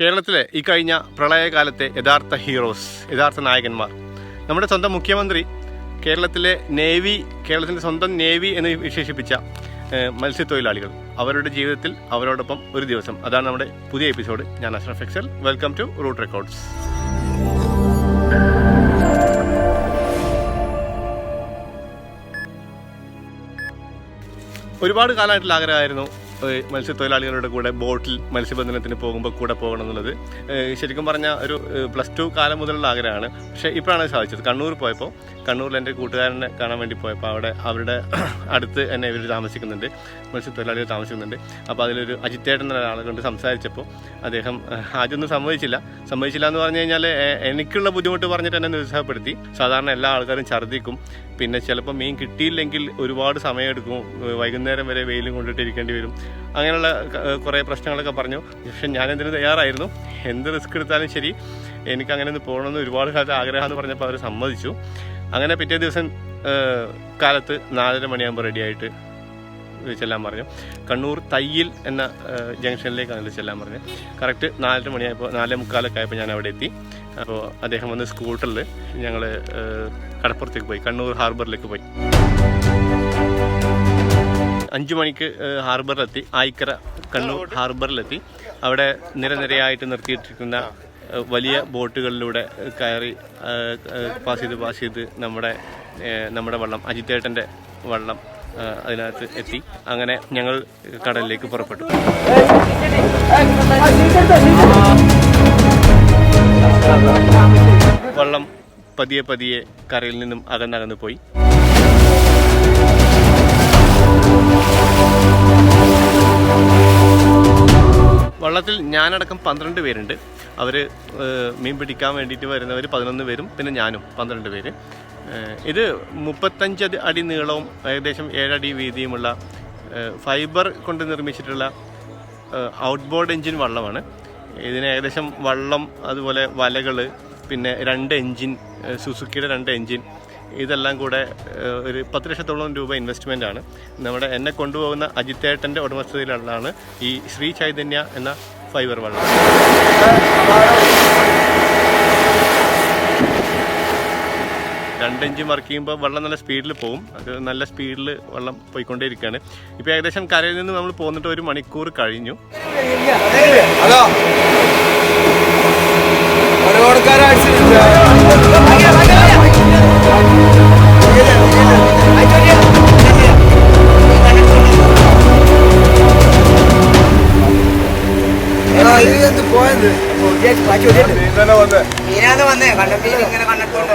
കേരളത്തിലെ ഈ കഴിഞ്ഞ പ്രളയകാലത്തെ യഥാർത്ഥ ഹീറോസ് യഥാർത്ഥ നായകന്മാർ. നമ്മുടെ സ്വന്തം മുഖ്യമന്ത്രി കേരളത്തിലെ നേവി കേരളത്തിന്റെ സ്വന്തം നേവി എന്ന് വിശേഷിപ്പിച്ച മത്സ്യത്തൊഴിലാളികൾ. അവരുടെ ജീവിതത്തിൽ അവരോടൊപ്പം ഒരു ദിവസം. അതാണ് നമ്മുടെ പുതിയ എപ്പിസോഡ്. ഞാൻ Ashraf Excel. Welcome to route records. ഒരുപാട് കാലമായിട്ടുള്ള ആഗ്രഹമായിരുന്നു മത്സ്യത്തൊഴിലാളികളുടെ കൂടെ ബോട്ടിൽ മത്സ്യബന്ധനത്തിന് പോകുമ്പോൾ കൂടെ പോകണം എന്നുള്ളത് ശരിക്കും പറഞ്ഞാൽ ഒരു പ്ലസ് ടു കാലം മുതലുള്ള ആഗ്രഹമാണ്. പക്ഷേ ഇപ്പോഴാണ് സാധിച്ചത്. കണ്ണൂർ പോയപ്പോൾ കണ്ണൂരിൽ എന്റെ കൂട്ടുകാരനെ കാണാൻ വേണ്ടി പോയപ്പോൾ അവിടെ അവരുടെ അടുത്ത് എന്നെ ഇവർ താമസിക്കുന്നുണ്ട്. മത്സ്യത്തൊഴിലാളികൾ താമസിക്കുന്നുണ്ട്. അപ്പോൾ അതിലൊരു അജിത്തേട്ടൻ എന്ന ഒരാളെ കൊണ്ട് സംസാരിച്ചപ്പോൾ അദ്ദേഹം ആദ്യമൊന്നും സമ്മതിച്ചില്ല. സമ്മതിച്ചില്ല എന്ന് പറഞ്ഞു കഴിഞ്ഞാൽ എനിക്കുള്ള ബുദ്ധിമുട്ട് പറഞ്ഞിട്ട് എന്നെ നിരുത്സാഹപ്പെടുത്തി. സാധാരണ എല്ലാ ആൾക്കാരും ഛർദ്ദിക്കും. പിന്നെ ചിലപ്പോൾ മീൻ കിട്ടിയില്ലെങ്കിൽ ഒരുപാട് സമയമെടുക്കും. വൈകുന്നേരം വരെ വെയിലും കൊണ്ടിട്ടിരിക്കേണ്ടി വരും. അങ്ങനെയുള്ള കുറേ പ്രശ്നങ്ങളൊക്കെ പറഞ്ഞു. പക്ഷെ ഞാനെന്തിനും തയ്യാറായിരുന്നു. എന്ത് റിസ്ക് എടുത്താലും ശരി എനിക്ക് അങ്ങനെ ഒന്ന് പോകണമെന്ന് ഒരുപാട് കാലത്ത് ആഗ്രഹമെന്ന് പറഞ്ഞപ്പോൾ അവർ സമ്മതിച്ചു. അങ്ങനെ പിറ്റേ ദിവസം കാലത്ത് നാലര മണിയാകുമ്പോൾ റെഡിയായിട്ട് ചെല്ലാൻ പറഞ്ഞു. കണ്ണൂർ തയ്യിൽ എന്ന ജംഗ്ഷനിലേക്ക് അങ്ങനെ ചെല്ലാൻ പറഞ്ഞു കറക്റ്റ് നാലര മണിയായപ്പോൾ നാലേ മുക്കാലൊക്കെ ആയപ്പോൾ ഞാൻ അവിടെ എത്തി. അപ്പോൾ അദ്ദേഹം വന്ന് സ്കൂട്ടറിൽ ഞങ്ങൾ കടപ്പുറത്തേക്ക് പോയി കണ്ണൂർ ഹാർബറിലേക്ക് പോയി. അഞ്ചു മണിക്ക് ഹാർബറിലെത്തി. ആയിക്കര കണ്ണൂർ ഹാർബറിലെത്തി. അവിടെ നിരനിരയായിട്ട് നിർത്തിയിട്ടിരിക്കുന്ന വലിയ ബോട്ടുകളിലൂടെ കയറി പാസ് ചെയ്ത് പാസ് ചെയ്ത് നമ്മുടെ നമ്മുടെ വള്ളം അജിത്തേട്ടന്റെ വള്ളം അതിനകത്ത് എത്തി. അങ്ങനെ ഞങ്ങൾ കടലിലേക്ക് പുറപ്പെട്ടു. വള്ളം പതിയെ പതിയെ കരയിൽ നിന്നും അകന്നകന്ന് പോയി വള്ളത്തിൽ ഞാനടക്കം പന്ത്രണ്ട് പേരുണ്ട്. അവർ മീൻ പിടിക്കാൻ വേണ്ടിയിട്ട് വരുന്നവർ പതിനൊന്ന് പേരും പിന്നെ ഞാനും പന്ത്രണ്ട് പേര്. ഇത് മുപ്പത്തഞ്ച് അടി- നീളവും ഏകദേശം ഏഴടി വീതിയുമുള്ള ഫൈബർ കൊണ്ട് നിർമ്മിച്ചിട്ടുള്ള ഔട്ട് ബോർഡ് എഞ്ചിൻ വള്ളമാണ്. ഇതിന് ഏകദേശം വള്ളം അതുപോലെ വലകൾ പിന്നെ രണ്ട് എഞ്ചിൻ സുസുക്കിയുടെ രണ്ട് എൻജിൻ ഇതെല്ലാം കൂടെ ഒരു പത്ത് ലക്ഷത്തോളം രൂപ ഇൻവെസ്റ്റ്മെന്റ് ആണ്. നമ്മുടെ എന്നെ കൊണ്ടുപോകുന്ന അജിത്തേട്ടന്റെ ഉടമസ്ഥതയിലുള്ളതാണ് ഈ ശ്രീ ചൈതന്യ എന്ന ഫൈബർ വള്ളം രണ്ടഞ്ച് മറക്കി ചെയ്യുമ്പോൾ വെള്ളം നല്ല സ്പീഡിൽ പോകും അത് നല്ല സ്പീഡിൽ വെള്ളം പോയിക്കൊണ്ടേയിരിക്കുകയാണ് ഇപ്പോൾ ഏകദേശം കരയിൽ നിന്ന് നമ്മൾ പോന്നിട്ട് ഒരു മണിക്കൂർ കഴിഞ്ഞു. ഹലോ. പോയത് മീനാന്ന് വന്നേ? കണ്ടത്തിൽ ഇങ്ങനെ കണ്ടിട്ടുണ്ട്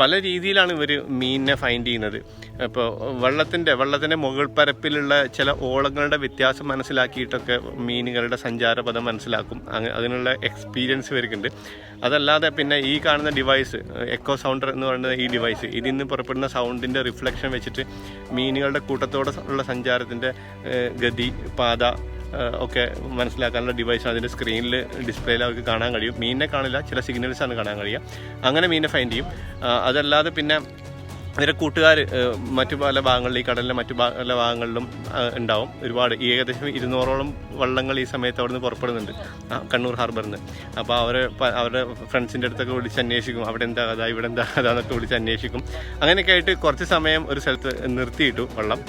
പല രീതിയിലാണ് ഇവർ മീനിനെ ഫൈൻഡ് ചെയ്യുന്നത്. ഇപ്പോൾ വെള്ളത്തിന്റെ വെള്ളത്തിന്റെ മുകൾ പരപ്പിലുള്ള ചില ഓളങ്ങളുടെ വ്യത്യാസം മനസ്സിലാക്കിയിട്ടൊക്കെ മീനുകളുടെ സഞ്ചാരപഥം മനസ്സിലാക്കും. അതിനുള്ള എക്സ്പീരിയൻസ് ഇവർക്കുണ്ട്. അതല്ലാതെ പിന്നെ ഈ കാണുന്ന ഡിവൈസ് എക്കോ സൗണ്ടർ എന്ന് പറയുന്ന ഈ ഡിവൈസ് ഇതിൽ നിന്ന് പുറപ്പെടുന്ന സൗണ്ടിന്റെ റിഫ്ലക്ഷൻ വെച്ചിട്ട് മീനുകളുടെ കൂട്ടത്തോടെ ഉള്ള സഞ്ചാരത്തിന്റെ ഗതി പാത ഒക്കെ മനസ്സിലാക്കാനുള്ള ഡിവൈസ് അതിന്റെ സ്ക്രീനിൽ ഡിസ്പ്ലേയിൽ അവർക്ക് കാണാൻ കഴിയും. മീനിനെ കാണില്ല ചില സിഗ്നൽസ് ആണ് കാണാൻ കഴിയുക. അങ്ങനെ മീനിനെ ഫൈൻഡ് ചെയ്യും. അതല്ലാതെ പിന്നെ ഇവരെ കൂട്ടുകാർ മറ്റു പല ഭാഗങ്ങളിലും ഈ കടലിലെ മറ്റു പല ഭാഗങ്ങളിലും ഉണ്ടാവും. ഒരുപാട് ഏകദേശം ഇരുന്നൂറോളം വള്ളങ്ങൾ ഈ സമയത്ത് അവിടെ നിന്ന് പുറപ്പെടുന്നുണ്ട് കണ്ണൂർ ഹാർബറിൽ നിന്ന് അപ്പോൾ അവർ അവരുടെ ഫ്രണ്ട്സിന്റെ അടുത്തൊക്കെ വിളിച്ച് അന്വേഷിക്കും. അവിടെ എന്താ കഥ ഇവിടെ എന്താ കഥ എന്നൊക്കെ വിളിച്ച് അന്വേഷിക്കും. അങ്ങനെയൊക്കെ ആയിട്ട് കുറച്ച് സമയം ഒരു സ്ഥലത്ത് നിർത്തിയിട്ടു വള്ളം.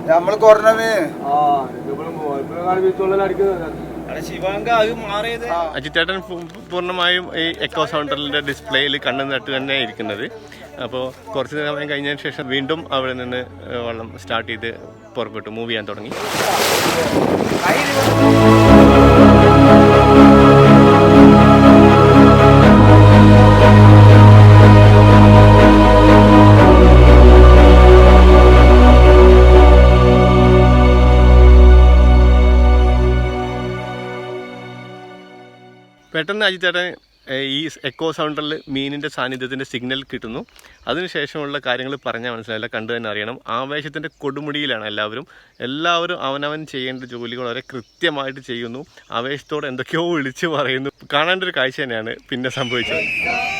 ഇല്ല നമ്മൾ കുറഞ്ഞമേ അജിത്തേട്ടൻ പൂർണമായും ഈ എക്കോ സൗണ്ടറിന്റെ ഡിസ്പ്ലേയിൽ കണ്ണു നട്ട് തന്നെ ഇരിക്കുന്നത്. അപ്പോൾ കുറച്ച് സമയം കഴിഞ്ഞതിന് ശേഷം വീണ്ടും അവിടെ നിന്ന് വെള്ളം സ്റ്റാർട്ട് ചെയ്ത് പുറപ്പെട്ടു. മൂവ് ചെയ്യാൻ തുടങ്ങി. പെട്ടെന്ന് അജിത്തേട്ടൻ ഈ എക്കോ സൗണ്ടറിൽ മീനിന്റെ സാന്നിധ്യത്തിന്റെ സിഗ്നൽ കിട്ടുന്നു. അതിനുശേഷമുള്ള കാര്യങ്ങൾ പറഞ്ഞാൽ മനസ്സിലായില്ല. കണ്ടു തന്നെ അറിയണം. ആവേശത്തിന്റെ കൊടുമുടിയിലാണ് എല്ലാവരും. എല്ലാവരും അവനവൻ ചെയ്യേണ്ട ജോലികൾ വളരെ കൃത്യമായിട്ട് ചെയ്യുന്നു. ആവേശത്തോടെ എന്തൊക്കെയോ വിളിച്ചു പറയുന്നു. കാണേണ്ട ഒരു കാഴ്ച തന്നെയാണ് പിന്നെ സംഭവിച്ചത്.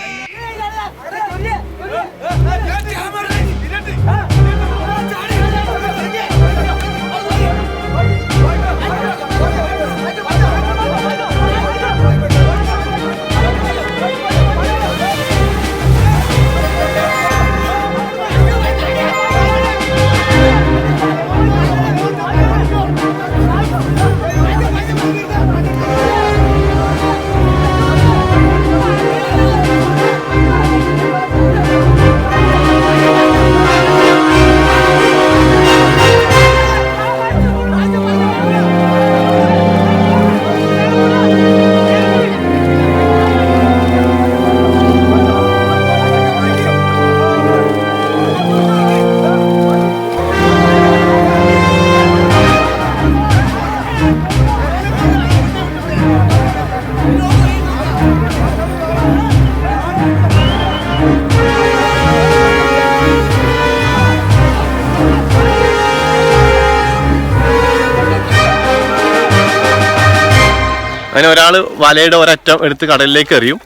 ഒരാൾ വലയുടെ ഒരറ്റം എടുത്ത് കടലിലേക്ക് എറിയും.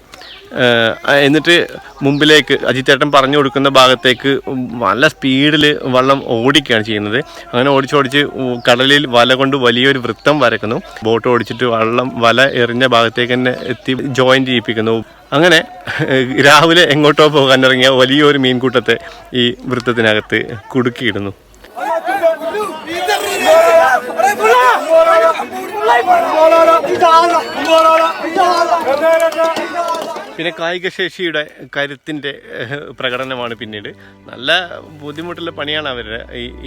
എന്നിട്ട് മുമ്പിലേക്ക് അജിത്തേട്ടൻ പറഞ്ഞു കൊടുക്കുന്ന ഭാഗത്തേക്ക് നല്ല സ്പീഡിൽ വള്ളം ഓടിക്കുകയാണ് ചെയ്യുന്നത്. അങ്ങനെ ഓടിച്ചോടിച്ച് കടലിൽ വല കൊണ്ട് വലിയൊരു വൃത്തം വരക്കുന്നു. ബോട്ട് ഓടിച്ചിട്ട് വള്ളം വല എറിഞ്ഞ ഭാഗത്തേക്ക് തന്നെ എത്തി ജോയിൻ ചെയ്യിപ്പിക്കുന്നു. അങ്ങനെ രാവിലെ എങ്ങോട്ടോ പോകാൻ ഇറങ്ങിയ വലിയൊരു മീൻകൂട്ടത്തെ ഈ വൃത്തത്തിനകത്ത് കുടുക്കിയിടുന്നു. 来吧！不过来了，不过来了，来，来，来。പിന്നെ കായിക ശേഷിയുടെ കരുത്തിന്റെ പ്രകടനമാണ് പിന്നീട്. നല്ല ബുദ്ധിമുട്ടുള്ള പണിയാണ് അവരുടെ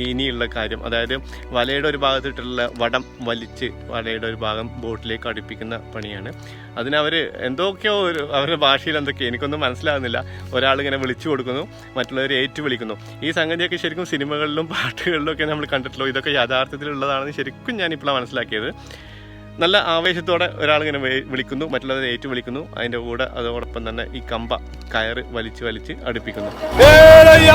ഇനിയുള്ള കാര്യം. അതായത് വലയുടെ ഒരു ഭാഗത്തിട്ടുള്ള വടം വലിച്ച് വലയുടെ ഒരു ഭാഗം ബോട്ടിലേക്ക് അടുപ്പിക്കുന്ന പണിയാണ്. അതിനവർ എന്തൊക്കെയോ ഒരു അവരുടെ ഭാഷയിൽ എന്തൊക്കെയോ എനിക്കൊന്നും മനസ്സിലാകുന്നില്ല. ഒരാളിങ്ങനെ വിളിച്ചു കൊടുക്കുന്നു മറ്റുള്ളവർ ഏറ്റു വിളിക്കുന്നു. ഈ സംഗതിയൊക്കെ ശരിക്കും സിനിമകളിലും പാട്ടുകളിലും ഒക്കെ നമ്മൾ കണ്ടിട്ടുള്ളൂ. ഇതൊക്കെ യാഥാർത്ഥ്യത്തിലുള്ളതാണെന്ന് ശരിക്കും ഞാനിപ്പോഴാണ് മനസ്സിലാക്കിയത്. നല്ല ആവേശത്തോടെ ഒരാളിങ്ങനെ വിളിക്കുന്നു മറ്റുള്ളവർ ഏറ്റു വിളിക്കുന്നു അതിന്റെ കൂടെ അതോടൊപ്പം തന്നെ ഈ കമ്പ കയറ് വലിച്ച് വലിച്ച് അടുപ്പിക്കുന്നു ഏലയ്യ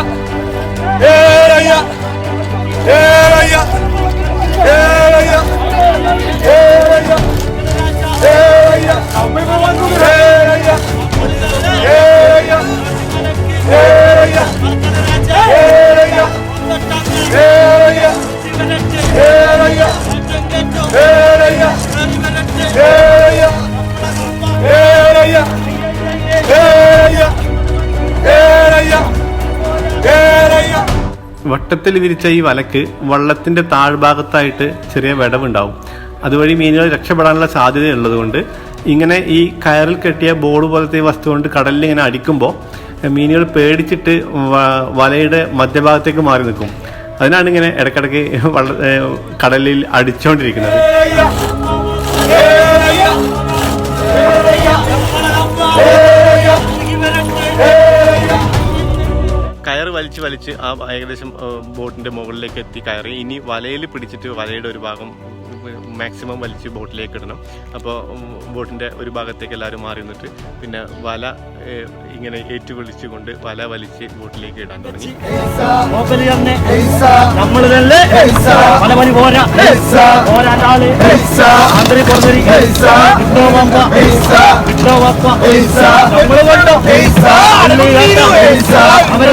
വട്ടത്തിൽ വിരിച്ച ഈ വലക്ക് വള്ളത്തിന്റെ താഴ്ഭാഗത്തായിട്ട് ചെറിയ വിടവുണ്ടാവും. അതുവഴി മീനുകൾ രക്ഷപ്പെടാനുള്ള സാധ്യതയുള്ളതുകൊണ്ട് ഇങ്ങനെ ഈ കയറിൽ കെട്ടിയ ബോർഡ് പോലത്തെ വസ്തു കൊണ്ട് കടലിൽ ഇങ്ങനെ അടിക്കുമ്പോൾ മീനുകൾ പേടിച്ചിട്ട് വലയുടെ മധ്യഭാഗത്തേക്ക് മാറി നിൽക്കും. അതിനാണ് ഇങ്ങനെ ഇടയ്ക്കിടയ്ക്ക് വള്ള കടലിൽ അടിച്ചുകൊണ്ടിരിക്കുന്നത് കയർ വലിച്ച് വലിച്ച് ആ ഏകദേശം ബോട്ടിന്റെ മുകളിലേക്ക് എത്തി കയറി. ഇനി വലയിൽ പിടിച്ചിട്ട് വലയുടെ ഒരു ഭാഗം മാക്സിമം വലിച്ച് ബോട്ടിലേക്ക് ഇടണം. അപ്പോൾ ബോട്ടിന്റെ ഒരു ഭാഗത്തേക്ക് എല്ലാവരും മാറി നിന്നിട്ട് പിന്നെ വല ഇങ്ങനെ ഏറ്റു വിളിച്ചുകൊണ്ട് വല വലിച്ച് ബോട്ടിലേക്ക് ഇടാൻ തുടങ്ങി. തന്നെ പല പോരാ. ആന്തരി കിട്ടോ കിട്ടോ കൊണ്ടോ? അവരെ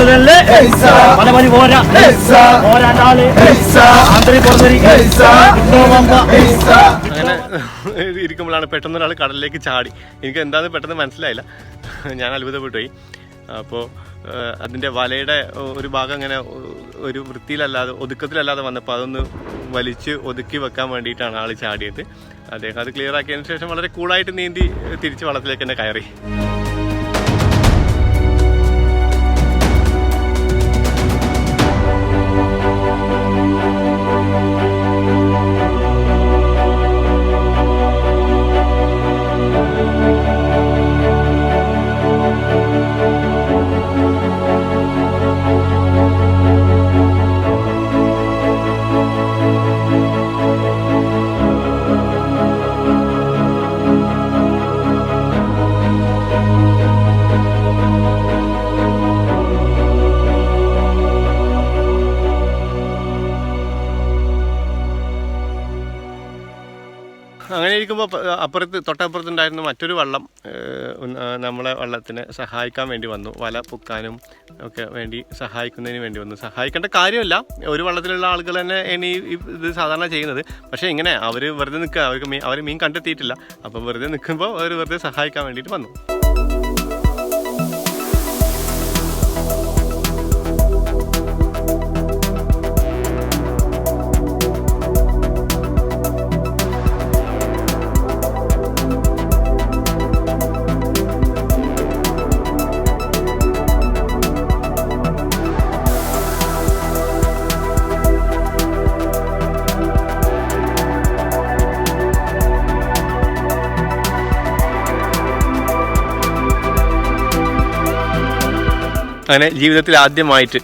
പോരാ. പോരാണ്ടാൾ ആന്തരി അങ്ങനെ ഇരിക്കുമ്പോഴാണ് പെട്ടെന്ന് ഒരാൾ കടലിലേക്ക് ചാടി. എനിക്ക് എന്താണെന്ന് പെട്ടെന്ന് മനസ്സിലായില്ല. ഞാൻ അത്ഭുതപ്പെട്ടു. പോയി അപ്പോൾ അതിന്റെ വലയുടെ ഒരു ഭാഗം അങ്ങനെ ഒരു വൃത്തിയിലല്ലാതെ ഒതുക്കത്തിലല്ലാതെ വന്നപ്പോൾ അതൊന്ന് വലിച്ച് ഒതുക്കി വെക്കാൻ വേണ്ടിയിട്ടാണ് ആൾ ചാടിയത്. അദ്ദേഹം അത് ക്ലിയർ ആക്കിയതിന് ശേഷം വളരെ കൂളായിട്ട് നീന്തി തിരിച്ച് വള്ളത്തിലേക്ക് തന്നെ കയറി. അപ്പുറത്ത് തൊട്ടപ്പുറത്തുണ്ടായിരുന്ന മറ്റൊരു വള്ളം നമ്മളെ വള്ളത്തിനെ സഹായിക്കാൻ വേണ്ടി വന്നു. വല പൊക്കാനും ഒക്കെ വേണ്ടി സഹായിക്കുന്നതിന് വേണ്ടി വന്നു. സഹായിക്കേണ്ട കാര്യമല്ല. ഒരു വള്ളത്തിലുള്ള ആളുകൾ തന്നെ ഈ ഇത് സാധാരണ ചെയ്യുന്നത്. പക്ഷേ ഇങ്ങനെ അവർ വെറുതെ നിൽക്കുക. അവർക്ക് മീൻ അവർ മീൻ കണ്ടെത്തിയിട്ടില്ല. അപ്പോൾ വെറുതെ നിൽക്കുമ്പോൾ അവർ വെറുതെ സഹായിക്കാൻ വേണ്ടിയിട്ട് വന്നു. അങ്ങനെ ജീവിതത്തിൽ ആദ്യമായിട്ട്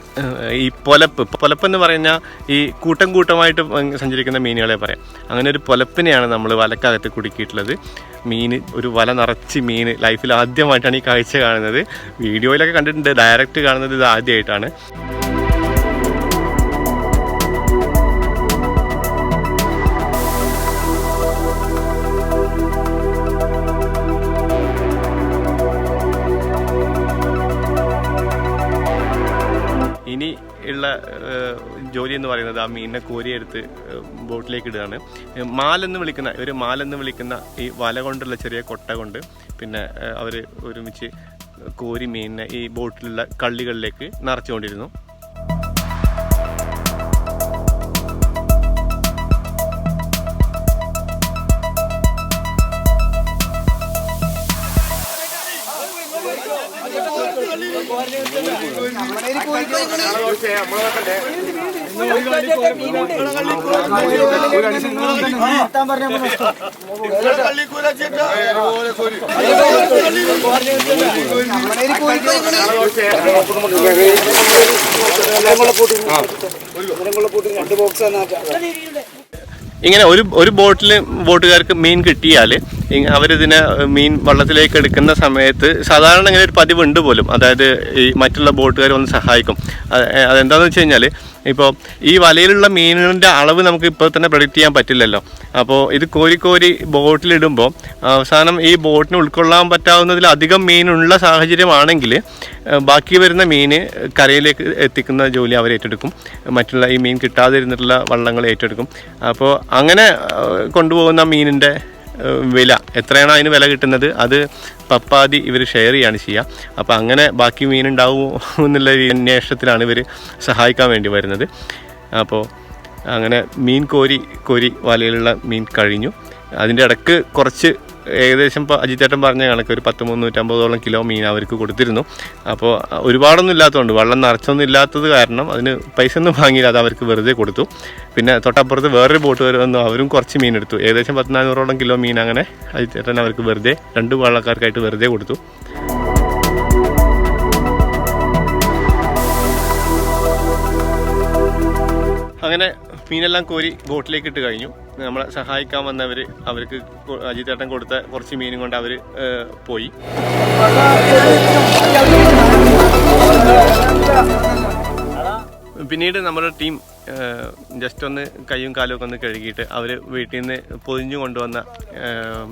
ഈ പൊലപ്പ് പൊലപ്പ് എന്ന് പറഞ്ഞാൽ ഈ കൂട്ടം കൂട്ടമായിട്ട് സഞ്ചരിക്കുന്ന മീനുകളെ പറയാം. അങ്ങനെ ഒരു പൊലപ്പിനെയാണ് നമ്മൾ വലക്കകത്ത് കുടുക്കിയിട്ടുള്ളത്. മീൻ ഒരു വല നിറച്ച് മീൻ ലൈഫിൽ ആദ്യമായിട്ടാണ് ഈ കാഴ്ച കാണുന്നത്. വീഡിയോയിലൊക്കെ കണ്ടിട്ടുണ്ട് ഡയറക്റ്റ് കാണുന്നത് ഇത് ആദ്യമായിട്ടാണ്. ഉള്ള ജോലി എന്ന് പറയുന്നത് ആ മീനിനെ കോരിയെടുത്ത് ബോട്ടിലേക്ക് ഇടുകയാണ്. മാലെന്ന് വിളിക്കുന്ന ഒരു മാലെന്ന് വിളിക്കുന്ന ഈ വല കൊണ്ടുള്ള ചെറിയ കൊട്ട കൊണ്ട് പിന്നെ അവർ ഒരുമിച്ച് കോരി മീനിനെ ഈ ബോട്ടിലുള്ള കള്ളികളിലേക്ക് നിറച്ചുകൊണ്ടിരുന്നു. ഇങ്ങനെ ഒരു ഒരു ബോട്ടിൽ ബോട്ടുകാർക്ക് മീൻ കിട്ടിയാൽ അവരിതിനെ മീൻ വള്ളത്തിലേക്ക് എടുക്കുന്ന സമയത്ത് സാധാരണ ഇങ്ങനെ ഒരു പതിവുണ്ട് പോലും. അതായത് ഈ മറ്റുള്ള ബോട്ടുകാർ വന്ന് സഹായിക്കും. അത് അതെന്താണെന്ന് വെച്ച് കഴിഞ്ഞാൽ ഇപ്പോൾ ഈ വലയിലുള്ള മീനിന്റെ അളവ് നമുക്ക് ഇപ്പോൾ തന്നെ പ്രൊഡിക്റ്റ് ചെയ്യാൻ പറ്റില്ലല്ലോ. അപ്പോൾ ഇത് കോരി കോരി ബോട്ടിലിടുമ്പോൾ അവസാനം ഈ ബോട്ടിന് ഉൾക്കൊള്ളാൻ പറ്റാവുന്നതിലധികം മീനുള്ള സാഹചര്യമാണെങ്കിൽ ബാക്കി വരുന്ന മീൻ കരയിലേക്ക് എത്തിക്കുന്ന ജോലി അവർ ഏറ്റെടുക്കും. മറ്റുള്ള ഈ മീൻ കിട്ടാതിരുന്നിട്ടുള്ള വള്ളങ്ങൾ ഏറ്റെടുക്കും. അപ്പോൾ അങ്ങനെ കൊണ്ടുപോകുന്ന മീനിന്റെ വില. എത്രയാണ് അതിന് വില കിട്ടുന്നത്? അത് പപ്പാതി ഇവർ ഷെയർ ചെയ്യാണ് ചെയ്യുക. അപ്പോൾ അങ്ങനെ ബാക്കി മീൻ ഉണ്ടാവുമോ എന്നുള്ള അന്വേഷണത്തിലാണ് ഇവർ സഹായിക്കാൻ വേണ്ടി വരുന്നത്. അപ്പോൾ അങ്ങനെ മീൻ കോരി കോരി വലയിലുള്ള മീൻ കഴിഞ്ഞു. അതിന്റെ ഇടയ്ക്ക് കുറച്ച് ഏകദേശം അജിത്തേട്ടൻ പറഞ്ഞ കണക്ക് ഒരു പത്ത് മുന്നൂറ്റമ്പതോളം കിലോ മീൻ അവർക്ക് കൊടുത്തിരുന്നു. അപ്പോൾ ഒരുപാടൊന്നും ഇല്ലാത്തതുകൊണ്ട് വെള്ളം നിറച്ചൊന്നും ഇല്ലാത്തത് കാരണം അതിന് പൈസ ഒന്നും വാങ്ങിയില്ല അത് അവർക്ക് വെറുതെ കൊടുത്തു. പിന്നെ തൊട്ടപ്പുറത്ത് വേറൊരു ബോട്ട് വരെ വന്നു അവരും കുറച്ച് മീൻ എടുത്തു. ഏകദേശം പത്ത് നാനൂറോളം കിലോ മീൻ അങ്ങനെ അജിത്തേട്ടൻ അവർക്ക് വെറുതെ രണ്ട് വള്ളക്കാർക്കായിട്ട് വെറുതെ കൊടുത്തു. അങ്ങനെ മീനെല്ലാം കോരി ബോട്ടിലേക്ക് ഇട്ട് കഴിഞ്ഞു. നമ്മളെ സഹായിക്കാൻ വന്നവർ അവർക്ക് അജിത്തേട്ടൻ കൊടുത്ത കുറച്ച് മീനും കൊണ്ട് അവർ പോയി. പിന്നീട് നമ്മുടെ ടീം ജസ്റ്റ് ഒന്ന് കൈയും കാലും ഒക്കെ ഒന്ന് കഴുകിയിട്ട് അവർ വീട്ടിൽ നിന്ന് പൊതിഞ്ഞു കൊണ്ടുവന്ന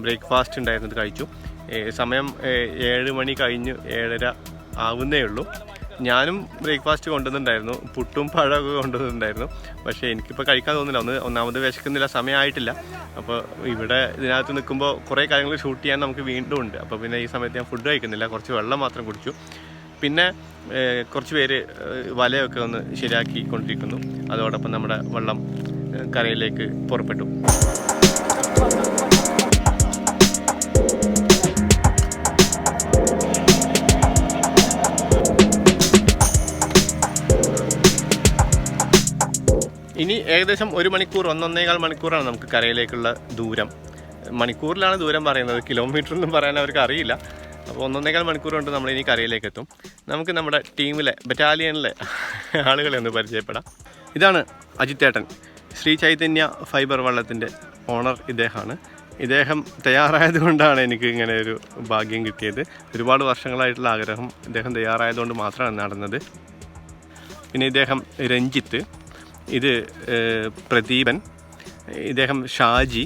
ബ്രേക്ക്ഫാസ്റ്റ് ഉണ്ടായിരുന്നത് കഴിച്ചു. സമയം ഏഴ് മണി കഴിഞ്ഞ് ഏഴര ആവുന്നേ ഉള്ളൂ. ഞാനും ബ്രേക്ക്ഫാസ്റ്റ് കൊണ്ടുവന്നിട്ടുണ്ടായിരുന്നു. പുട്ടും പഴമൊക്കെ കൊണ്ടുവന്നിട്ടുണ്ടായിരുന്നു. പക്ഷേ എനിക്കിപ്പോൾ കഴിക്കാൻ തോന്നുന്നില്ല. ഒന്ന് ഒന്നാമത് വിശക്കുന്നില്ല സമയമായിട്ടില്ല. അപ്പോൾ ഇവിടെ ഇതിനകത്ത് നിൽക്കുമ്പോൾ കുറേ കാര്യങ്ങൾ ഷൂട്ട് ചെയ്യാൻ നമുക്ക് വീണ്ടും ഉണ്ട്. അപ്പോൾ പിന്നെ ഈ സമയത്ത് ഞാൻ ഫുഡ് കഴിക്കുന്നില്ല. കുറച്ച് വെള്ളം മാത്രം കുടിച്ചു. പിന്നെ കുറച്ച് പേര് വലയൊക്കെ ഒന്ന് ശരിയാക്കി കൊണ്ടിരിക്കുന്നു. അതോടൊപ്പം നമ്മുടെ വെള്ളം കരയിലേക്ക് പുറപ്പെട്ടു. ഇനി ഏകദേശം ഒരു മണിക്കൂർ ഒന്നൊന്നേകാൽ മണിക്കൂറാണ് നമുക്ക് കരയിലേക്കുള്ള ദൂരം. മണിക്കൂറിലാണ് ദൂരം പറയുന്നത് കിലോമീറ്ററൊന്നും പറയാൻ അവർക്ക് അറിയില്ല. അപ്പോൾ ഒന്നൊന്നേകാൽ മണിക്കൂർ കൊണ്ട് നമ്മൾ ഇനി കരയിലേക്ക് എത്തും നമുക്ക് നമ്മുടെ ടീമിലെ ബറ്റാലിയനിലെ ആളുകളെ ഒന്ന് പരിചയപ്പെടാം. ഇതാണ് അജിത്തേട്ടൻ. ശ്രീ ചൈതന്യ ഫൈബർ വള്ളത്തിന്റെ ഓണർ ഇദ്ദേഹമാണ്. ഇദ്ദേഹം തയ്യാറായത് കൊണ്ടാണ് എനിക്ക് ഇങ്ങനെ ഒരു ഭാഗ്യം കിട്ടിയത്. ഒരുപാട് വർഷങ്ങളായിട്ടുള്ള ആഗ്രഹം ഇദ്ദേഹം തയ്യാറായതുകൊണ്ട് മാത്രമാണ് നടന്നത്. പിന്നെ ഇദ്ദേഹം രഞ്ജിത്ത്. ഇത് പ്രദീപൻ ഇദ്ദേഹം ഷാജി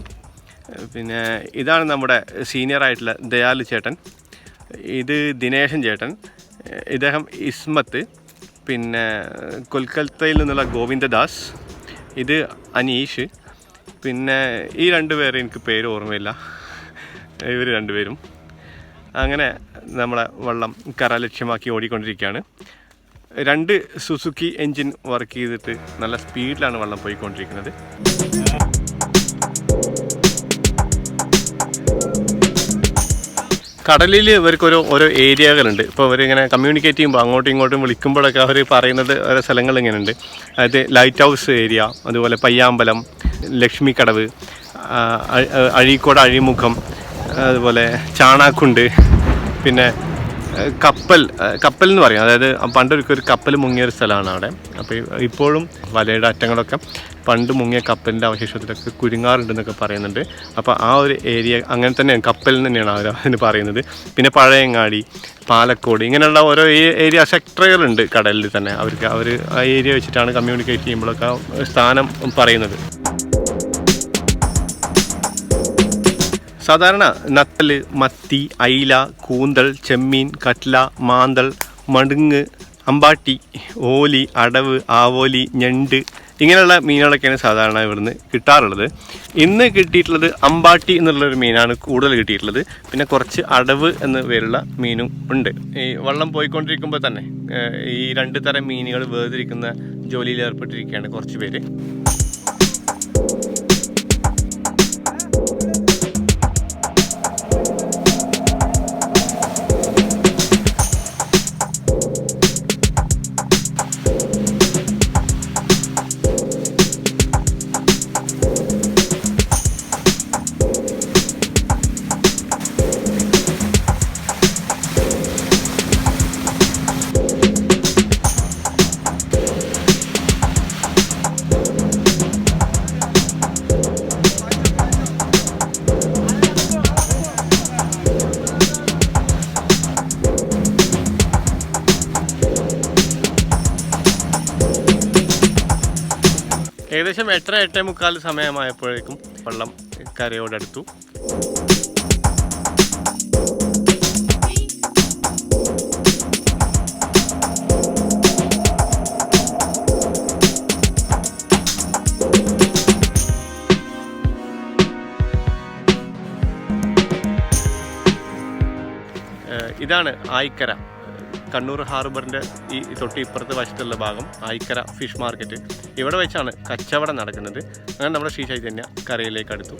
പിന്നെ ഇതാണ് നമ്മുടെ സീനിയർ ആയിട്ടുള്ള ദയാലു ചേട്ടൻ ഇത് ദിനേശൻ ചേട്ടൻ ഇദ്ദേഹം ഇസ്മത്ത് പിന്നെ കൊൽക്കത്തയിൽ നിന്നുള്ള ഗോവിന്ദദാസ് ഇത് അനീഷ് പിന്നെ ഈ രണ്ട് പേരെ എനിക്ക് പേര് ഓർമ്മയില്ല. ഇവർ രണ്ടുപേരും. അങ്ങനെ നമ്മളെ വള്ളം കര ലക്ഷ്യമാക്കി ഓടിക്കൊണ്ടിരിക്കുകയാണ്. രണ്ട് സുസുക്കി എൻജിൻ വർക്ക് ചെയ്തിട്ട് നല്ല സ്പീഡിലാണ് വെള്ളം പോയിക്കൊണ്ടിരിക്കുന്നത്. കടലിൽ ഇവർക്കൊരു ഓരോ ഏരിയകളുണ്ട്. ഇപ്പോൾ അവരിങ്ങനെ കമ്മ്യൂണിക്കേറ്റ് ചെയ്യുമ്പോൾ അങ്ങോട്ടും ഇങ്ങോട്ടും വിളിക്കുമ്പോഴൊക്കെ അവർ പറയുന്നത് ഓരോ സ്ഥലങ്ങൾ ഇങ്ങനെയുണ്ട്. അതായത് ലൈറ്റ് ഹൗസ് ഏരിയ അതുപോലെ പയ്യാമ്പലം ലക്ഷ്മിക്കടവ് കടവ് അഴീക്കോട് അഴിമുഖം അതുപോലെ ചാണാക്കുണ്ട് പിന്നെ കപ്പൽ കപ്പൽ എന്ന് പറയും. അതായത് പണ്ടൊരിക്കൽ ഒരു കപ്പൽ മുങ്ങിയ ഒരു സ്ഥലമാണ് അവിടെ. അപ്പോൾ ഇപ്പോഴും വലയുടെ അറ്റങ്ങളൊക്കെ പണ്ട് മുങ്ങിയ കപ്പലിന്റെ അവശേഷത്തിലൊക്കെ കുരുങ്ങാറുണ്ടെന്നൊക്കെ പറയുന്നുണ്ട്. അപ്പോൾ ആ ഒരു ഏരിയ അങ്ങനെ തന്നെയാണ്. കപ്പൽ തന്നെയാണ് അവർ അതിന് പറയുന്നത്. പിന്നെ പഴയങ്ങാടി പാലക്കോട് ഇങ്ങനെയുള്ള ഓരോ ഏരിയ സെക്ടറുകളുണ്ട് കടലിൽ തന്നെ. അവർക്ക് അവർ ആ ഏരിയ വെച്ചിട്ടാണ് കമ്മ്യൂണിക്കേറ്റ് ചെയ്യുമ്പോഴൊക്കെ സ്ഥാനം പറയുന്നത്. സാധാരണ നത്തൽ മത്തി അയില കൂന്തൽ ചെമ്മീൻ കട്ല മാന്തൽ മടുങ്ങ് അമ്പാട്ടി ഓലി അടവ് ആവോലി ഞണ്ട് ഇങ്ങനെയുള്ള മീനുകളൊക്കെയാണ് സാധാരണ ഇവിടുന്ന് കിട്ടാറുള്ളത്. ഇന്ന് കിട്ടിയിട്ടുള്ളത് അമ്പാട്ടി എന്നുള്ളൊരു മീനാണ് കൂടുതൽ കിട്ടിയിട്ടുള്ളത്. പിന്നെ കുറച്ച് അടവ് എന്ന പേരുള്ള മീനും ഉണ്ട്. ഈ വള്ളം പോയിക്കൊണ്ടിരിക്കുമ്പോൾ തന്നെ ഈ രണ്ട് തരം മീനുകൾ വേർതിരിക്കുന്ന ജോലിയിൽ ഏർപ്പെട്ടിരിക്കുകയാണ് കുറച്ച് പേര്. എട്ടേ മുക്കാൽ സമയമായപ്പോഴേക്കും വെള്ളം കരയോടടുത്തു ഇതാണ് ആയിക്കര. കണ്ണൂർ ഹാർബറിന്റെ ഈ തൊട്ട് ഇപ്പുറത്തെ വശത്തുള്ള ഭാഗം ആയിക്കര ഫിഷ് മാർക്കറ്റ്. ഇവിടെ വെച്ചാണ് കച്ചവടം നടക്കുന്നത്. അങ്ങനെ നമ്മുടെ ശ്രീ ചൈതന്യ കരയിലേക്ക് അടുത്തു.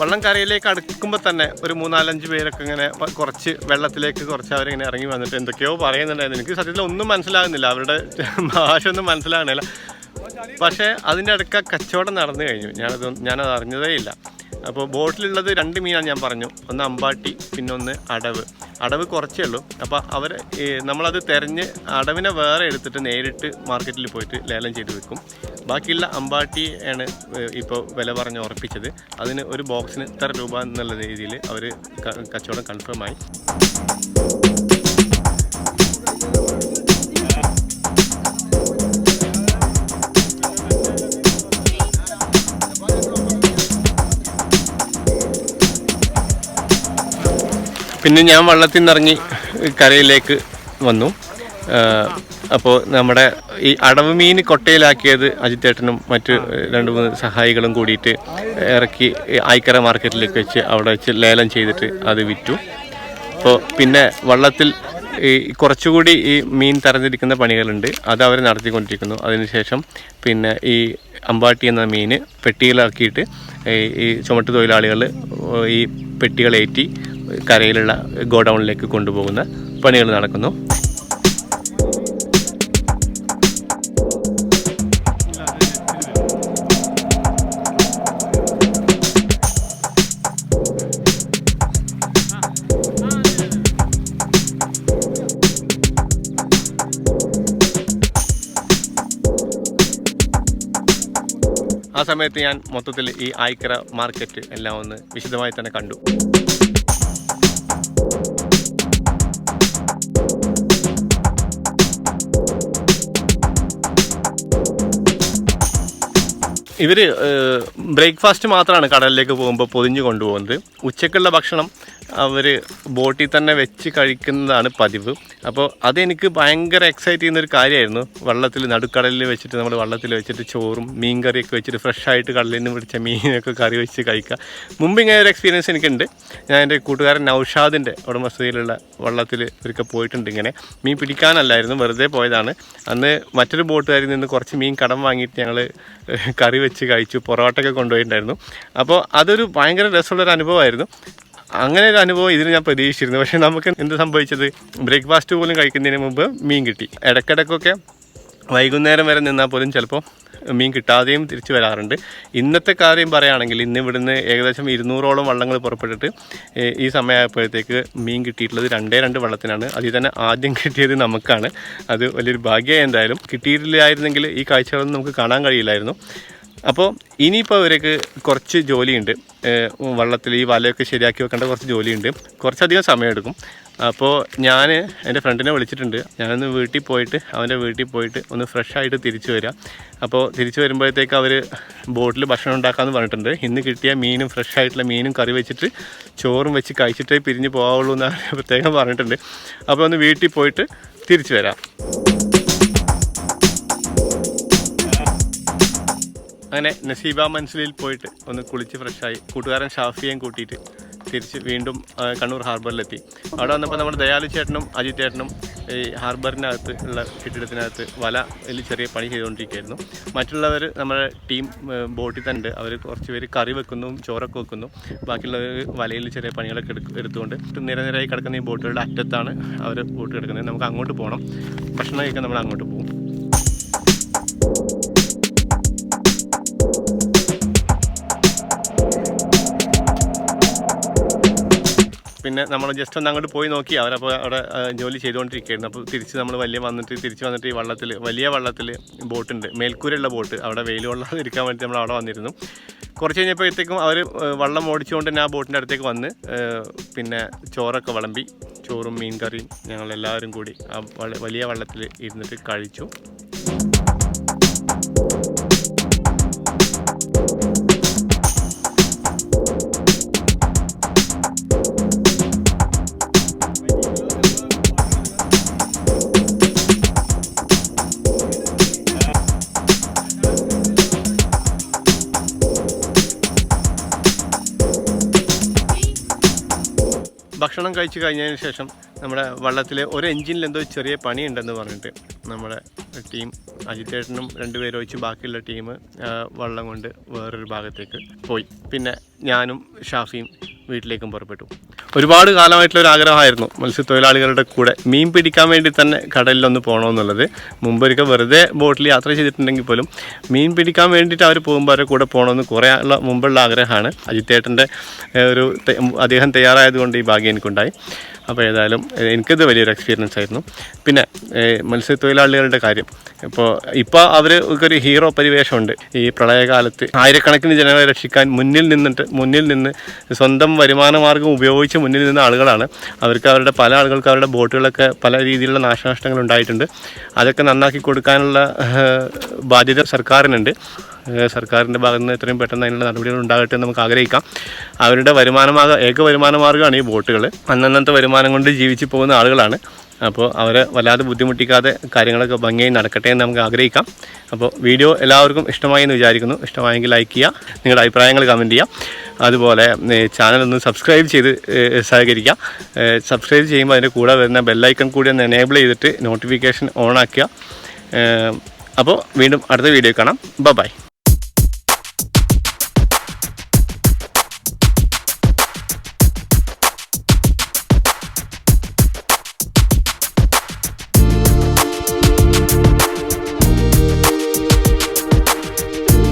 വള്ളം കരയിലേക്ക് അടുക്കുമ്പോൾ തന്നെ ഒരു മൂന്നാലഞ്ച് പേരൊക്കെ ഇങ്ങനെ കുറച്ച് വെള്ളത്തിലേക്ക് കുറച്ച് അവരിങ്ങനെ ഇറങ്ങി വന്നിട്ട് എന്തൊക്കെയോ പറയുന്നുണ്ടായിരുന്നു. എനിക്ക് സത്യത്തിൽ ഒന്നും മനസ്സിലാകുന്നില്ല. അവരുടെ ഭാഷ ഒന്നും മനസ്സിലാകുന്നില്ല. പക്ഷേ അതിന്റെ അടുക്ക കച്ചവടം നടന്നു കഴിഞ്ഞു. ഞാനത് ഞാനത് അറിഞ്ഞതേ ഇല്ല അപ്പോൾ ബോട്ടിലുള്ളത് രണ്ട് മീനാണ് ഞാൻ പറഞ്ഞു. ഒന്ന് അമ്പാട്ടി പിന്നെ ഒന്ന് അടവ്. അടവ് കുറച്ചേ ഉള്ളൂ. അപ്പോൾ അവർ നമ്മളത് തിരഞ്ഞ് അടവിനെ വേറെ എടുത്തിട്ട് നേരിട്ട് മാർക്കറ്റിൽ പോയിട്ട് ലേലം ചെയ്ത് വെക്കും. ബാക്കിയുള്ള അമ്പാട്ടി ആണ് ഇപ്പോൾ വില പറഞ്ഞ് ഉറപ്പിച്ചത്. അതിന് ഒരു ബോക്സിന് ഇത്ര രൂപ എന്നുള്ള രീതിയിൽ അവർ കച്ചവടം കൺഫേം ആയി. പിന്നെ ഞാൻ വള്ളത്തിൽ നിന്നിറങ്ങി കരയിലേക്ക് വന്നു. അപ്പോൾ നമ്മുടെ ഈ അടവ് മീൻ കൊട്ടയിലാക്കിയത് അജിത്തേട്ടനും മറ്റ് രണ്ട് മൂന്ന് സഹായികളും കൂടിയിട്ട് ഇറക്കി ആയിക്കര മാർക്കറ്റിലേക്ക് വെച്ച് അവിടെ വെച്ച് ലേലം ചെയ്തിട്ട് അത് വിറ്റു. അപ്പോൾ പിന്നെ വള്ളത്തിൽ ഈ കുറച്ചുകൂടി ഈ മീൻ തരഞ്ഞിരിക്കുന്ന പണികളുണ്ട്. അത് അവർ നടത്തിക്കൊണ്ടിരിക്കുന്നു. അതിനുശേഷം പിന്നെ ഈ അമ്പാട്ടി എന്ന മീൻ പെട്ടിയിലാക്കിയിട്ട് ഈ- ചുമട്ട് തൊഴിലാളികൾ ഈ പെട്ടികളേറ്റി കരയിലുള്ള ഗോഡൗണിലേക്ക് കൊണ്ടുപോകുന്ന പണികൾ നടക്കുന്നു. ആ സമയത്ത് ഞാൻ മൊത്തത്തിൽ ഈ ആയിക്കര മാർക്കറ്റ് എല്ലാം ഒന്ന് വിശദമായി തന്നെ കണ്ടു. ഇവർ ബ്രേക്ക്ഫാസ്റ്റ് മാത്രമാണ് കടലിലേക്ക് പോകുമ്പോൾ പൊതിഞ്ഞു കൊണ്ടുപോകുന്നത്. ഉച്ചക്കുള്ള ഭക്ഷണം അവർ ബോട്ടിൽ തന്നെ വെച്ച് കഴിക്കുന്നതാണ് പതിവ്. അപ്പോൾ അതെനിക്ക് ഭയങ്കര എക്സൈറ്റ് ചെയ്യുന്ന ഒരു കാര്യമായിരുന്നു. വെള്ളത്തിൽ നടുക്കടലിൽ വെച്ചിട്ട് നമ്മൾ വെള്ളത്തിൽ വെച്ചിട്ട് ചോറും മീൻ കറിയൊക്കെ വെച്ചിട്ട് ഫ്രഷ് ആയിട്ട് കടലിൽ നിന്ന് പിടിച്ച മീനൊക്കെ കറി വെച്ച് കഴിക്കുക മുമ്പ് ഇങ്ങനെ ഒരു എക്സ്പീരിയൻസ് എനിക്കുണ്ട്. ഞാൻ എന്റെ കൂട്ടുകാരൻ നൗഷാദിന്റെ ഉടമസ്ഥതയിലുള്ള വള്ളത്തിൽ ഒരിക്കൽ പോയിട്ടുണ്ട് ഇങ്ങനെ. മീൻ പിടിക്കാനല്ലായിരുന്നു വെറുതെ പോയതാണ്. അന്ന് മറ്റൊരു ബോട്ടുകാരിൽ നിന്ന് കുറച്ച് മീൻ കടം വാങ്ങിയിട്ട് ഞങ്ങൾ കറി വെച്ച് കഴിച്ചു പൊറോട്ടയൊക്കെ കൊണ്ടുപോയിട്ടുണ്ടായിരുന്നു. അപ്പോൾ അതൊരു ഭയങ്കര രസമുള്ളൊരു അനുഭവമായിരുന്നു. അങ്ങനെ ഒരു അനുഭവം ഇതിന് ഞാൻ പ്രതീക്ഷിച്ചിരുന്നു. പക്ഷേ നമുക്ക് എന്ത് സംഭവിച്ചത്? ബ്രേക്ക്ഫാസ്റ്റ് പോലും കഴിക്കുന്നതിന് മുമ്പ് മീൻ കിട്ടി. ഇടയ്ക്കിടയ്ക്കൊക്കെ വൈകുന്നേരം വരെ നിന്നാൽ പോലും ചിലപ്പോൾ മീൻ കിട്ടാതെയും തിരിച്ചു വരാറുണ്ട്. ഇന്നത്തെ കാര്യം പറയുകയാണെങ്കിൽ ഇന്ന് ഇവിടുന്ന് ഏകദേശം ഇരുന്നൂറോളം വള്ളങ്ങൾ പുറപ്പെട്ടിട്ട് ഈ സമയമായപ്പോഴത്തേക്ക് മീൻ കിട്ടിയിട്ടുള്ളത് രണ്ടേ രണ്ട് വള്ളത്തിനാണ്. അതിൽ തന്നെ ആദ്യം കിട്ടിയത് നമുക്കാണ്. അത് വലിയൊരു ഭാഗ്യമായി എന്തായാലും കിട്ടിയിട്ടില്ലായിരുന്നെങ്കിൽ ഈ കാഴ്ചകളൊന്നും നമുക്ക് കാണാൻ കഴിയില്ലായിരുന്നു. അപ്പോൾ ഇനിയിപ്പോൾ അവർക്ക് കുറച്ച് ജോലിയുണ്ട്. വള്ളത്തിൽ ഈ വലയൊക്കെ ശരിയാക്കി വെക്കേണ്ട കുറച്ച് ജോലിയുണ്ട്. കുറച്ചധികം സമയമെടുക്കും. അപ്പോൾ ഞാൻ എന്റെ ഫ്രണ്ടിനെ വിളിച്ചിട്ടുണ്ട്. ഞാനൊന്ന് വീട്ടിൽ പോയിട്ട് അവന്റെ വീട്ടിൽ പോയിട്ട് ഒന്ന് ഫ്രഷ് ആയിട്ട് തിരിച്ചു വരാം. അപ്പോൾ തിരിച്ചു വരുമ്പോഴത്തേക്ക് അവർ ബോട്ടിൽ ഭക്ഷണം ഉണ്ടാക്കാമെന്ന് പറഞ്ഞിട്ടുണ്ട്. ഇന്ന് കിട്ടിയ മീനും ഫ്രഷ് ആയിട്ടുള്ള മീനും കറി വെച്ചിട്ട് ചോറും വെച്ച് കഴിച്ചിട്ടേ പിരിഞ്ഞ് പോകാവുള്ളൂ എന്ന് പ്രത്യേകം പറഞ്ഞിട്ടുണ്ട്. അപ്പോൾ ഒന്ന് വീട്ടിൽ പോയിട്ട് തിരിച്ചു വരാം. അങ്ങനെ നസീബ മൻസിലിൽ പോയിട്ട് ഒന്ന് കുളിച്ച് ഫ്രഷായി. കൂട്ടുകാരൻ ഷാഫിയെയും കൂട്ടിയിട്ട് തിരിച്ച് വീണ്ടും കണ്ണൂർ ഹാർബറിലെത്തി. അവിടെ വന്നപ്പോൾ നമ്മുടെ ദയാലു ചേട്ടനും അജിത് ചേട്ടനും ഈ ഹാർബറിനകത്ത് ഉള്ള കെട്ടിടത്തിനകത്ത് വലയിൽ ചെറിയ പണി ചെയ്തുകൊണ്ടിരിക്കുകയായിരുന്നു. മറ്റുള്ളവർ നമ്മുടെ ടീം ബോട്ടിൽ തന്നെ അവർ കുറച്ച് പേര് കറി വെക്കുന്നു ചോറൊക്കെ വെക്കുന്നു. ബാക്കിയുള്ളവർ വലയിൽ ചെറിയ പണികളൊക്കെ എടുക്ക എടുത്തുകൊണ്ട് നിരനിരയായി കിടക്കുന്ന ഈ ബോട്ടുകളുടെ അറ്റത്താണ് അവർ ബോട്ട് കിടക്കുന്നത്. നമുക്ക് അങ്ങോട്ട് പോകണം ഭക്ഷണം കഴിക്കാൻ നമ്മൾ അങ്ങോട്ട് പോകും. പിന്നെ നമ്മൾ ജസ്റ്റ് ഒന്ന് അങ്ങോട്ട് പോയി നോക്കി. അവരപ്പോൾ അവിടെ ജോലി ചെയ്തുകൊണ്ടിരിക്കുകയായിരുന്നു. അപ്പോൾ തിരിച്ച് നമ്മൾ വലിയ വന്നിട്ട് തിരിച്ച് വന്നിട്ട് ഈ വള്ളത്തിൽ വലിയ വള്ളത്തിൽ ബോട്ടുണ്ട്. മേൽക്കൂരയുള്ള ബോട്ട്. അവിടെ വെയിൽ കൊള്ളാതെ ഇരിക്കാൻ വേണ്ടി നമ്മൾ അവിടെ വന്നിരുന്നു. കുറച്ച് കഴിഞ്ഞപ്പോഴത്തേക്കും അവർ വള്ളം ഓടിച്ചുകൊണ്ട് തന്നെ ആ ബോട്ടിന്റെ അടുത്തേക്ക് വന്ന് പിന്നെ ചോറൊക്കെ വിളമ്പി ചോറും മീൻ കറിയും ഞങ്ങൾ എല്ലാവരും കൂടി ആ വലിയ വള്ളത്തിൽ ഇരുന്നിട്ട് കഴിച്ചു. ഭക്ഷണം കഴിച്ചു കഴിഞ്ഞതിന് ശേഷം നമ്മുടെ വള്ളത്തിൽ ഒരു എൻജിനിൽ എന്തോ ചെറിയ പണിയുണ്ടെന്ന് പറഞ്ഞിട്ട് നമ്മുടെ ടീം അജിത്തേട്ടനും രണ്ടുപേരും ഒഴിച്ച് ബാക്കിയുള്ള ടീം വള്ളം കൊണ്ട് വേറൊരു ഭാഗത്തേക്ക് പോയി. പിന്നെ ഞാനും ഷാഫിയും വീട്ടിലേക്കും പുറപ്പെട്ടു. ഒരുപാട് കാലമായിട്ടുള്ള ഒരു ആഗ്രഹമായിരുന്നു മത്സ്യത്തൊഴിലാളികളുടെ കൂടെ മീൻ പിടിക്കാൻ വേണ്ടി തന്നെ കടലിലൊന്ന് പോകണമെന്നുള്ളത് മുമ്പൊരിക്കൽ വെറുതെ ബോട്ടിൽ യാത്ര ചെയ്തിട്ടുണ്ടെങ്കിൽ പോലും മീൻ പിടിക്കാൻ വേണ്ടിയിട്ട് അവർ പോകുമ്പോൾ അവരുടെ കൂടെ പോകണമെന്ന് കുറേ ഉള്ള മുമ്പുള്ള ആഗ്രഹമാണ്. അജിത്തേട്ടന്റെ ഒരു അദ്ദേഹം തയ്യാറായതുകൊണ്ട് ഈ ഭാഗ്യം എനിക്കുണ്ടായി. അപ്പോൾ ഏതായാലും എനിക്കത് വലിയൊരു എക്സ്പീരിയൻസ് ആയിരുന്നു. പിന്നെ മത്സ്യത്തൊഴിലാളികളുടെ കാര്യം. ഇപ്പോൾ ഇപ്പോൾ അവർ ഒരു ഹീറോ പരിവേഷമുണ്ട്. ഈ പ്രളയകാലത്ത് ആയിരക്കണക്കിന് ജനങ്ങളെ രക്ഷിക്കാൻ മുന്നിൽ നിന്നിട്ട് മുന്നിൽ നിന്ന് സ്വന്തം വരുമാന മാർഗം ഉപയോഗിച്ച് മുന്നിൽ നിന്ന ആളുകളാണ്. അവർക്ക് അവരുടെ പല ആളുകൾക്ക് അവരുടെ ബോട്ടുകളൊക്കെ പല രീതിയിലുള്ള നാശനഷ്ടങ്ങൾ ഉണ്ടായിട്ടുണ്ട്. അതൊക്കെ നന്നാക്കി കൊടുക്കാനുള്ള ബാധ്യത സർക്കാരിനുണ്ട്. സർക്കാരിന്റെ ഭാഗത്ത് നിന്ന് എത്രയും പെട്ടെന്ന് അതിനുള്ള നടപടികൾ ഉണ്ടാകട്ടെ എന്ന് നമുക്ക് ആഗ്രഹിക്കാം. അവരുടെ വരുമാനമാർഗം ഏക വരുമാന മാർഗമാണ് ഈ ബോട്ടുകൾ അന്നന്നത്തെ വരുമാനം കൊണ്ട് ജീവിച്ചു പോകുന്ന ആളുകളാണ്. അപ്പോൾ അവരെ വല്ലാതെ ബുദ്ധിമുട്ടിക്കാതെ കാര്യങ്ങളൊക്കെ ഭംഗിയായി നടക്കട്ടെ എന്ന് നമുക്ക് ആഗ്രഹിക്കാം. അപ്പോൾ വീഡിയോ എല്ലാവർക്കും ഇഷ്ടമായി എന്ന് വിചാരിക്കുന്നു. ഇഷ്ടമായെങ്കിൽ ലൈക്ക് ചെയ്യുക നിങ്ങളുടെ അഭിപ്രായങ്ങൾ കമന്റ് ചെയ്യുക. അതുപോലെ ചാനൽ ഒന്ന് സബ്സ്ക്രൈബ് ചെയ്ത് സഹകരിക്കുക. സബ്സ്ക്രൈബ് ചെയ്യുമ്പോൾ അതിന്റെ കൂടെ വരുന്ന ബെല്ലൈക്കൺ കൂടി ഒന്ന് എനേബിൾ ചെയ്തിട്ട് നോട്ടിഫിക്കേഷൻ ഓൺ ആക്കുക. അപ്പോൾ വീണ്ടും അടുത്ത വീഡിയോ കാണാം. ബൈ